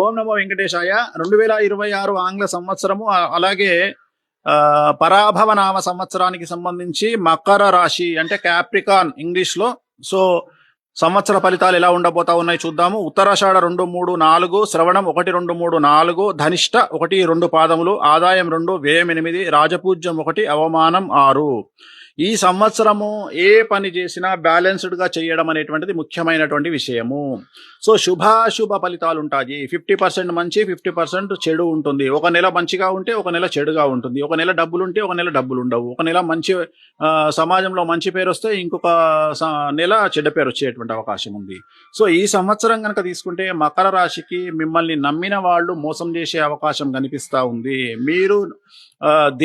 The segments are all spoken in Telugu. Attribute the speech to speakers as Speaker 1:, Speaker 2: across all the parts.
Speaker 1: ఓం నమో వెంకటేశాయ. రెండు వేల ఇరవై ఆరు ఆంగ్ల సంవత్సరము అలాగే పరాభవ నామ సంవత్సరానికి సంబంధించి మకర రాశి అంటే క్యాప్రికాన్ ఇంగ్లీష్లో సో సంవత్సర ఫలితాలు ఎలా ఉండబోతా ఉన్నాయి చూద్దాము. ఉత్తరాషాఢ రెండు మూడు నాలుగు శ్రవణం ఒకటి రెండు మూడు నాలుగు ధనిష్ట ఒకటి రెండు పాదములు ఆదాయం రెండు వ్యయం ఎనిమిది రాజపూజ్యం ఒకటి అవమానం ఆరు. ఈ సంవత్సరము ఏ పని చేసినా బ్యాలెన్స్డ్గా చేయడం అనేటువంటిది ముఖ్యమైనటువంటి విషయము. సో శుభాశుభ ఫలితాలు ఉంటాయి ఫిఫ్టీ పర్సెంట్ మంచి ఫిఫ్టీ పర్సెంట్ చెడు ఉంటుంది. ఒక నెల మంచిగా ఉంటే ఒక నెల చెడుగా ఉంటుంది. ఒక నెల డబ్బులు ఉంటే ఒక నెల డబ్బులు ఉండవు ఒక నెల మంచి సమాజంలో మంచి పేరు వస్తే ఇంకొక స- నెల చెడ్డ పేరు వచ్చేటువంటి అవకాశం ఉంది. సో ఈ సంవత్సరం కనుక తీసుకుంటే మకర రాశికి మిమ్మల్ని నమ్మిన వాళ్ళు మోసం చేసే అవకాశం కనిపిస్తూ ఉంది. మీరు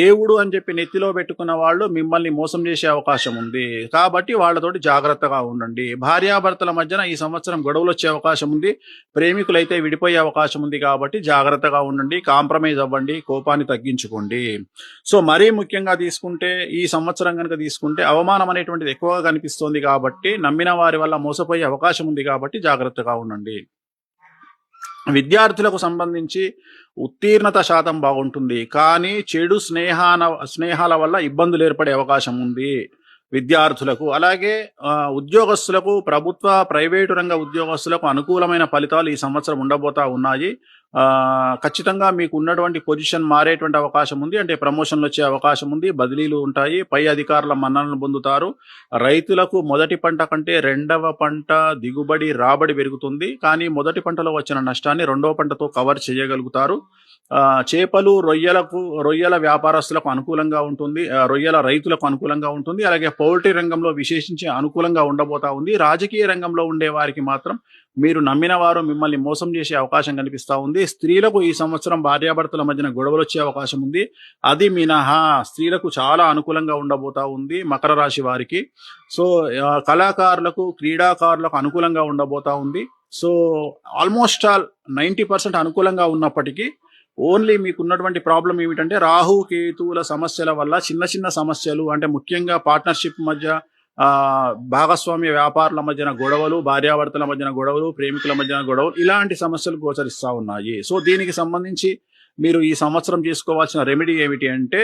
Speaker 1: దేవుడు అని చెప్పి నెత్తిలో పెట్టుకున్న వాళ్ళు మిమ్మల్ని మోసం చేసే అవకాశం ఉంది. కాబట్టి వాళ్ళతోటి జాగ్రత్తగా ఉండండి. భార్యాభర్తల మధ్యన ఈ సంవత్సరం గొడవలు వచ్చే అవకాశం ఉంది. ప్రేమికులైతే విడిపోయే అవకాశం ఉంది కాబట్టి జాగ్రత్తగా ఉండండి. కాంప్రమైజ్ అవ్వండి. కోపాన్ని తగ్గించుకోండి. సో మరీ ముఖ్యంగా తీసుకుంటే ఈ సంవత్సరం కనుక తీసుకుంటే అవమానం అనేటువంటిది ఎక్కువగా కనిపిస్తోంది కాబట్టి నమ్మిన వారి వల్ల మోసపోయే అవకాశం ఉంది కాబట్టి జాగ్రత్తగా ఉండండి. విద్యార్థులకు సంబంధించి ఉత్తీర్ణత శాతం బాగుంటుంది. కానీ చెడు స్నేహాన స్నేహాల వల్ల ఇబ్బందులు ఏర్పడే అవకాశం ఉంది. విద్యార్థులకు అలాగే ఉద్యోగస్తులకు ప్రభుత్వ ప్రైవేటు రంగ ఉద్యోగస్తులకు అనుకూలమైన ఫలితాలు ఈ సంవత్సరం ఉండబోతా ఉన్నాయి. ఖచ్చితంగా మీకు ఉన్నటువంటి పొజిషన్ మారేటువంటి అవకాశం ఉంది. అంటే ప్రమోషన్లు వచ్చే అవకాశం ఉంది. బదిలీలు ఉంటాయి. పై అధికారుల మన్ననలు పొందుతారు. రైతులకు మొదటి పంట కంటే రెండవ పంట దిగుబడి రాబడి పెరుగుతుంది. కానీ మొదటి పంటలో వచ్చిన నష్టాన్ని రెండవ పంటతో కవర్ చేయగలుగుతారు. చేపలు రొయ్యలకు రొయ్యల వ్యాపారస్తులకు అనుకూలంగా ఉంటుంది రొయ్యల రైతులకు అనుకూలంగా ఉంటుంది అలాగే పౌల్ట్రీ రంగంలో విశేషించి అనుకూలంగా ఉండబోతా ఉంది. రాజకీయ రంగంలో ఉండే వారికి మాత్రం మీరు నమ్మిన వారు మిమ్మల్ని మోసం చేసే అవకాశం కనిపిస్తూ ఉంది. స్త్రీలకు ఈ సంవత్సరం భార్యాభర్తల మధ్యన గొడవలు వచ్చే అవకాశం ఉంది. అది మినహా స్త్రీలకు చాలా అనుకూలంగా ఉండబోతా ఉంది మకర రాశి వారికి. సో కళాకారులకు క్రీడాకారులకు అనుకూలంగా ఉండబోతా ఉంది. So almost all ninety percent అనుకూలంగా ఉన్నప్పటికీ ఓన్లీ మీకు ఉన్నటువంటి ప్రాబ్లం ఏమిటంటే రాహు కేతువుల సమస్యల వల్ల చిన్న చిన్న సమస్యలు అంటే ముఖ్యంగా పార్ట్నర్షిప్ మధ్య భాగస్వామ్య వ్యాపారుల మధ్యన గొడవలు భార్యాభర్తల మధ్యన గొడవలు ప్రేమికుల మధ్యన గొడవలు ఇలాంటి సమస్యలు గోచరిస్తూ ఉన్నాయి. సో దీనికి సంబంధించి మీరు ఈ సంవత్సరం చేసుకోవాల్సిన రెమెడీ ఏమిటి అంటే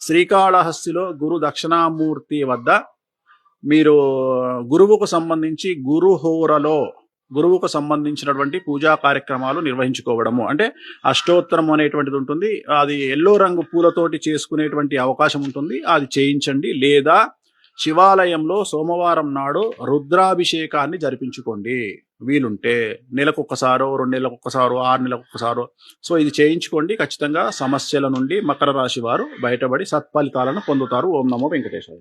Speaker 1: శ్రీకాళహస్తిలో గురు దక్షిణామూర్తి వద్ద మీరు గురువుకు సంబంధించి గురుహోరలో గురువుకు సంబంధించినటువంటి పూజా కార్యక్రమాలు నిర్వహించుకోవడము. అంటే అష్టోత్తరం అనేటువంటిది ఉంటుంది. అది ఎల్లో రంగు పూలతోటి చేసుకునేటువంటి అవకాశం ఉంటుంది. అది చేయించండి. లేదా శివాలయంలో సోమవారం నాడు రుద్రాభిషేకాన్ని జరిపించుకోండి. వీలుంటే నెలకు ఒక్కసారో రెండు నెలలకు ఒక్కసారో ఆరు నెలలకు ఒక్కసారో సో ఇది చేయించుకోండి. ఖచ్చితంగా సమస్యల నుండి మకర రాశి వారు బయటపడి సత్ఫలితాలను పొందుతారు. ఓం నమో వెంకటేశ్వర